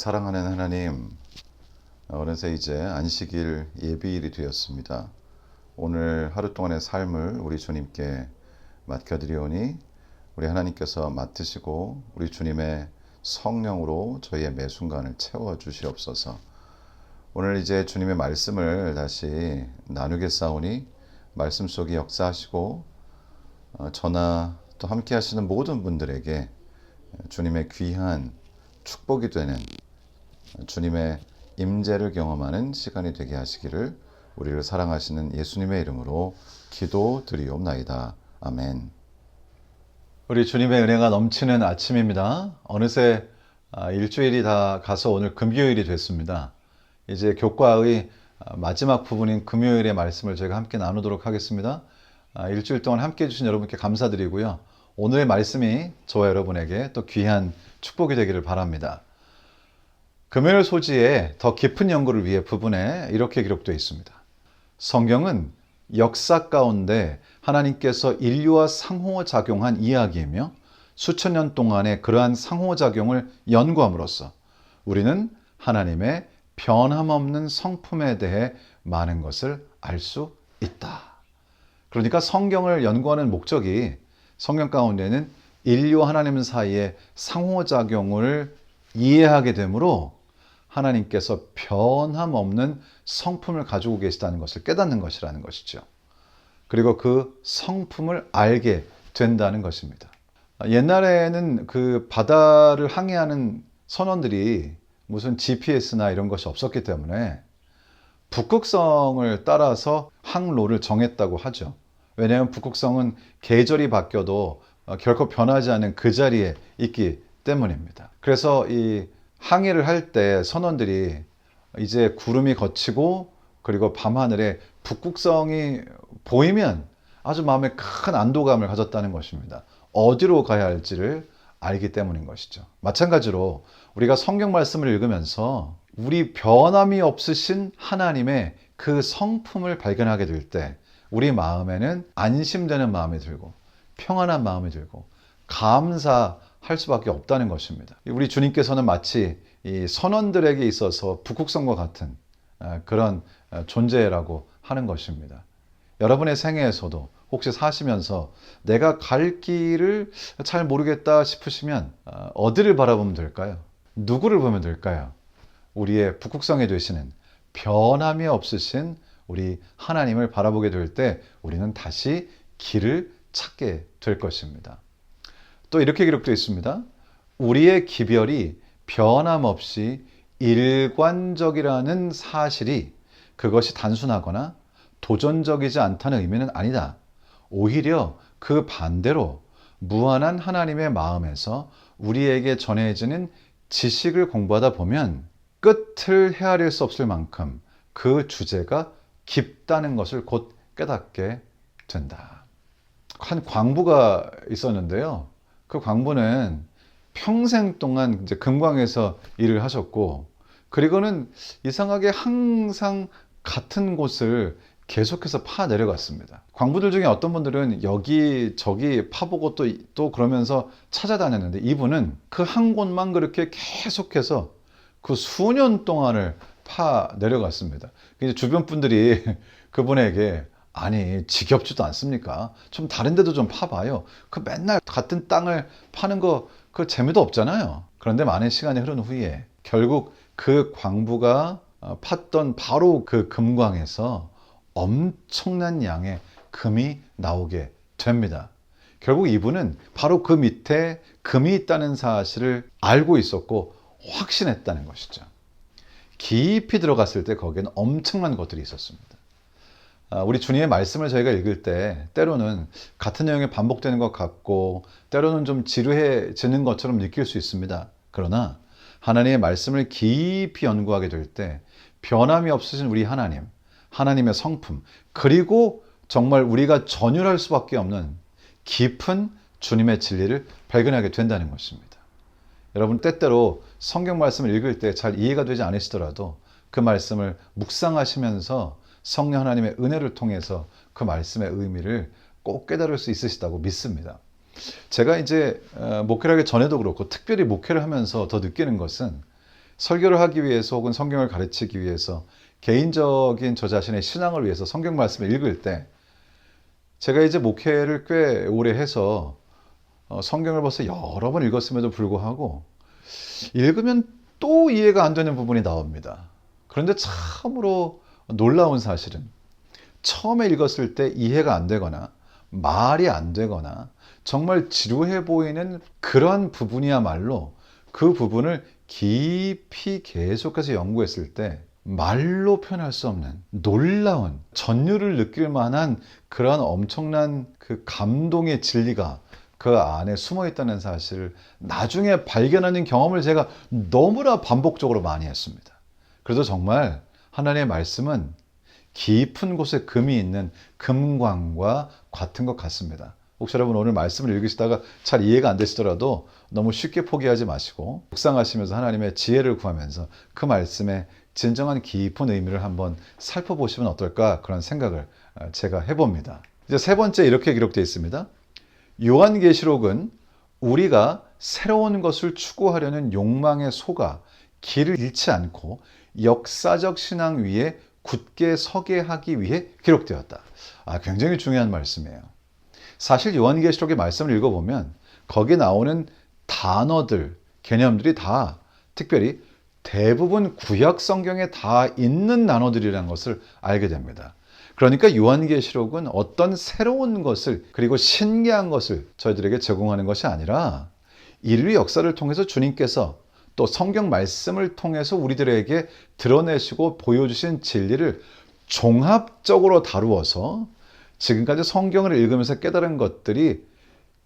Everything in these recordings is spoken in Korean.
사랑하는 하나님, 어느새 이제 안식일 예비일이 되었습니다. 오늘 하루 동안의 삶을 우리 주님께 맡겨드리오니 우리 하나님께서 맡으시고 우리 주님의 성령으로 저희의 매 순간을 채워 주시옵소서. 오늘 이제 주님의 말씀을 다시 나누겠사오니 말씀 속에 역사하시고 어, 저나 또 함께 하시는 모든 분들에게 주님의 귀한 축복이 되는 주님의 임재를 경험하는 시간이 되게 하시기를 우리를 사랑하시는 예수님의 이름으로 기도드리옵나이다. 아멘. 우리 주님의 은혜가 넘치는 아침입니다. 어느새 아, 일주일이 다 가서 오늘 금요일이 됐습니다. 이제 교과의 아, 마지막 부분인 금요일의 말씀을 저희가 함께 나누도록 하겠습니다. 아, 일주일 동안 함께 해주신 여러분께 감사드리고요. 오늘의 말씀이 저와 여러분에게 또 귀한 축복이 되기를 바랍니다. 금요일 소지의 더 깊은 연구를 위해 부분에 이렇게 기록되어 있습니다. 성경은 역사 가운데 하나님께서 인류와 상호 작용한 이야기이며 수천 년 동안의 그러한 상호 작용을 연구함으로써 우리는 하나님의 변함없는 성품에 대해 많은 것을 알 수 있다. 그러니까 성경을 연구하는 목적이 성경 가운데는 인류와 하나님 사이의 상호작용을 이해하게 되므로 하나님께서 변함없는 성품을 가지고 계시다는 것을 깨닫는 것이라는 것이죠. 그리고 그 성품을 알게 된다는 것입니다. 옛날에는 그 바다를 항해하는 선원들이 무슨 GPS나 이런 것이 없었기 때문에 북극성을 따라서 항로를 정했다고 하죠. 왜냐하면 북극성은 계절이 바뀌어도 결코 변하지 않은 그 자리에 있기 때문입니다. 그래서 이 항해를 할 때 선원들이 이제 구름이 걷히고 그리고 밤하늘에 북극성이 보이면 아주 마음에 큰 안도감을 가졌다는 것입니다. 어디로 가야 할지를 알기 때문인 것이죠. 마찬가지로 우리가 성경 말씀을 읽으면서 우리 변함이 없으신 하나님의 그 성품을 발견하게 될 때 우리 마음에는 안심되는 마음이 들고 평안한 마음이 들고 감사 할 수밖에 없다는 것입니다. 우리 주님께서는 마치 이 선원들에게 있어서 북극성과 같은 그런 존재라고 하는 것입니다. 여러분의 생애에서도 혹시 사시면서 내가 갈 길을 잘 모르겠다 싶으시면 어디를 바라보면 될까요? 누구를 보면 될까요? 우리의 북극성이 되시는 변함이 없으신 우리 하나님을 바라보게 될 때 우리는 다시 길을 찾게 될 것입니다. 또 이렇게 기록되어 있습니다. 우리의 기별이 변함없이 일관적이라는 사실이 그것이 단순하거나 도전적이지 않다는 의미는 아니다. 오히려 그 반대로 무한한 하나님의 마음에서 우리에게 전해지는 지식을 공부하다 보면 끝을 헤아릴 수 없을 만큼 그 주제가 깊다는 것을 곧 깨닫게 된다. 한 광부가 있었는데요. 그 광부는 평생 동안 이제 금광에서 일을 하셨고, 그리고는 이상하게 항상 같은 곳을 계속해서 파 내려갔습니다. 광부들 중에 어떤 분들은 여기 저기 파보고 또, 또 그러면서 찾아다녔는데 이분은 그 한 곳만 그렇게 계속해서 그 수년 동안을 파 내려갔습니다. 주변 분들이 그분에게 아니 지겹지도 않습니까? 좀 다른 데도 좀 파봐요. 그 맨날 같은 땅을 파는 거 그 재미도 없잖아요. 그런데 많은 시간이 흐른 후에 결국 그 광부가 어, 팠던 바로 그 금광에서 엄청난 양의 금이 나오게 됩니다. 결국 이분은 바로 그 밑에 금이 있다는 사실을 알고 있었고 확신했다는 것이죠. 깊이 들어갔을 때 거기에는 엄청난 것들이 있었습니다. 아, 우리 주님의 말씀을 저희가 읽을 때 때로는 같은 내용이 반복되는 것 같고 때로는 좀 지루해지는 것처럼 느낄 수 있습니다. 그러나 하나님의 말씀을 깊이 연구하게 될 때 변함이 없으신 우리 하나님, 하나님의 성품, 그리고 정말 우리가 전율할 수밖에 없는 깊은 주님의 진리를 발견하게 된다는 것입니다. 여러분 때때로 성경 말씀을 읽을 때 잘 이해가 되지 않으시더라도 그 말씀을 묵상하시면서 성령 하나님의 은혜를 통해서 그 말씀의 의미를 꼭 깨달을 수 있으시다고 믿습니다. 제가 이제 어, 목회를 하기 전에도 그렇고 특별히 목회를 하면서 더 느끼는 것은 설교를 하기 위해서 혹은 성경을 가르치기 위해서 개인적인 저 자신의 신앙을 위해서 성경 말씀을 읽을 때 제가 이제 목회를 꽤 오래 해서 어, 성경을 벌써 여러 번 읽었음에도 불구하고 읽으면 또 이해가 안 되는 부분이 나옵니다. 그런데 참으로 놀라운 사실은 처음에 읽었을 때 이해가 안 되거나 말이 안 되거나 정말 지루해 보이는 그런 부분이야말로 그 부분을 깊이 계속해서 연구했을 때 말로 표현할 수 없는 놀라운 전율을 느낄 만한 그런 엄청난 그 감동의 진리가 그 안에 숨어 있다는 사실을 나중에 발견하는 경험을 제가 너무나 반복적으로 많이 했습니다. 그래서 정말 하나님의 말씀은 깊은 곳에 금이 있는 금광과 같은 것 같습니다. 혹시 여러분 오늘 말씀을 읽으시다가 잘 이해가 안 되시더라도 너무 쉽게 포기하지 마시고 묵상하시면서 하나님의 지혜를 구하면서 그 말씀의 진정한 깊은 의미를 한번 살펴보시면 어떨까 그런 생각을 어, 제가 해봅니다. 이제 세 번째 이렇게 기록되어 있습니다. 요한계시록은 우리가 새로운 것을 추구하려는 욕망에 속아 길을 잃지 않고 역사적 신앙 위에 굳게 서게 하기 위해 기록되었다. 아, 굉장히 중요한 말씀이에요. 사실 요한계시록의 말씀을 읽어보면 거기 나오는 단어들, 개념들이 다 특별히 대부분 구약 성경에 다 있는 단어들이라는 것을 알게 됩니다. 그러니까 요한계시록은 어떤 새로운 것을 그리고 신기한 것을 저희들에게 제공하는 것이 아니라 인류 역사를 통해서 주님께서 또 성경 말씀을 통해서 우리들에게 드러내시고 보여주신 진리를 종합적으로 다루어서 지금까지 성경을 읽으면서 깨달은 것들이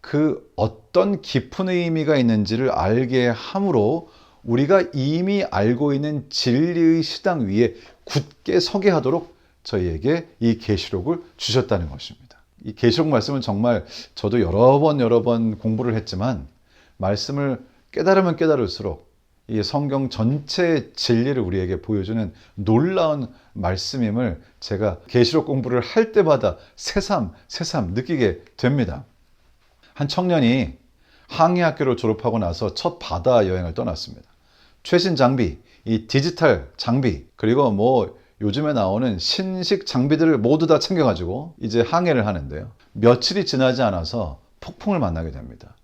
그 어떤 깊은 의미가 있는지를 알게 함으로 우리가 이미 알고 있는 진리의 시당 위에 굳게 서게 하도록 저희에게 이 계시록을 주셨다는 것입니다. 이 계시록 말씀은 정말 저도 여러 번 여러 번 공부를 했지만 말씀을 깨달으면 깨달을수록 이 성경 전체의 진리를 우리에게 보여주는 놀라운 말씀임을 제가 계시록 공부를 할 때마다 새삼 새삼 느끼게 됩니다. 한 청년이 항해학교를 졸업하고 나서 첫 바다 여행을 떠났습니다. 최신 장비, 이 디지털 장비, 그리고 뭐 요즘에 나오는 신식 장비들을 모두 다 챙겨가지고 이제 항해를 하는데요. 며칠이 지나지 않아서 폭풍을 만나게 됩니다.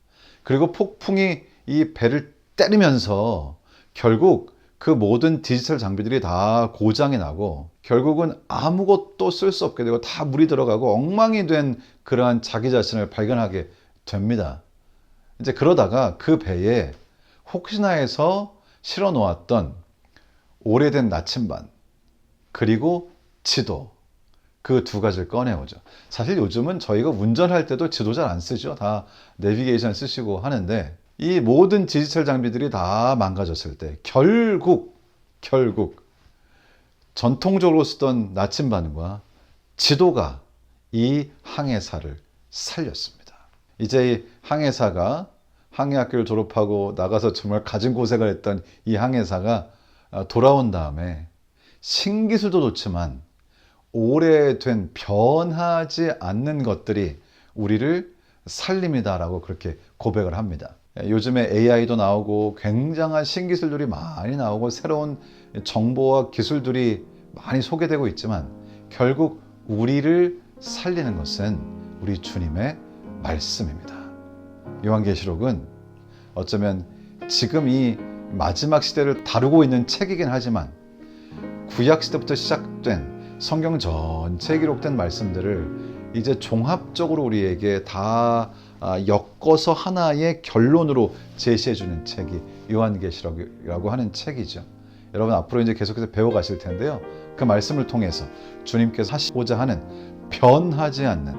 그리고 폭풍이 이 배를 때리면서 결국 그 모든 디지털 장비들이 다 고장이 나고 결국은 아무것도 쓸 수 없게 되고 다 물이 들어가고 엉망이 된 그러한 자기 자신을 발견하게 됩니다. 이제 그러다가 그 배에 혹시나 해서 실어 놓았던 오래된 나침반 그리고 지도 그 두 가지를 꺼내오죠. 사실 요즘은 저희가 운전할 때도 지도 잘 안 쓰죠. 다 내비게이션 쓰시고 하는데 이 모든 디지털 장비들이 다 망가졌을 때 결국 결국 전통적으로 쓰던 나침반과 지도가 이 항해사를 살렸습니다. 이제 이 항해사가 항해학교를 졸업하고 나가서 정말 가진 고생을 했던 이 항해사가 아, 돌아온 다음에 신기술도 좋지만 오래된 변하지 않는 것들이 우리를 살립니다라고 그렇게 고백을 합니다. 요즘에 AI도 나오고 굉장한 신기술들이 많이 나오고 새로운 정보와 기술들이 많이 소개되고 있지만 결국 우리를 살리는 것은 우리 주님의 말씀입니다. 요한계시록은 어쩌면 지금 이 마지막 시대를 다루고 있는 책이긴 하지만 구약 시대부터 시작된 성경 전체에 기록된 말씀들을 이제 종합적으로 우리에게 다 아, 엮어서 하나의 결론으로 제시해 주는 책이 요한계시록이라고 하는 책이죠. 여러분 앞으로 이제 계속해서 배워 가실 텐데요. 그 말씀을 통해서 주님께서 하시고자 하는 변하지 않는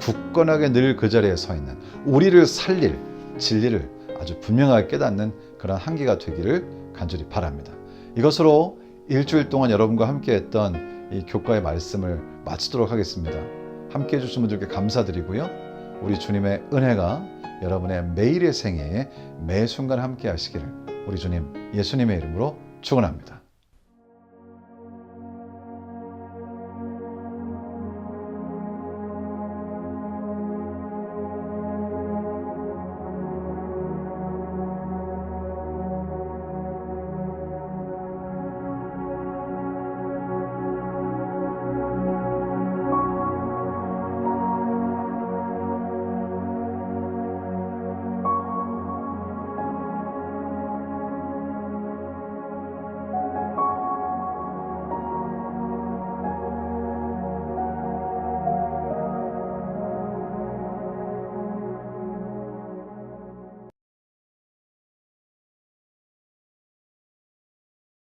굳건하게 늘 그 자리에 서 있는 우리를 살릴 진리를 아주 분명하게 깨닫는 그런 한계가 되기를 간절히 바랍니다. 이것으로 일주일 동안 여러분과 함께 했던 이 교과의 말씀을 마치도록 하겠습니다. 함께 해주신 분들께 감사드리고요. 우리 주님의 은혜가 여러분의 매일의 생애에 매 순간 함께 하시기를 우리 주님 예수님의 이름으로 축원합니다.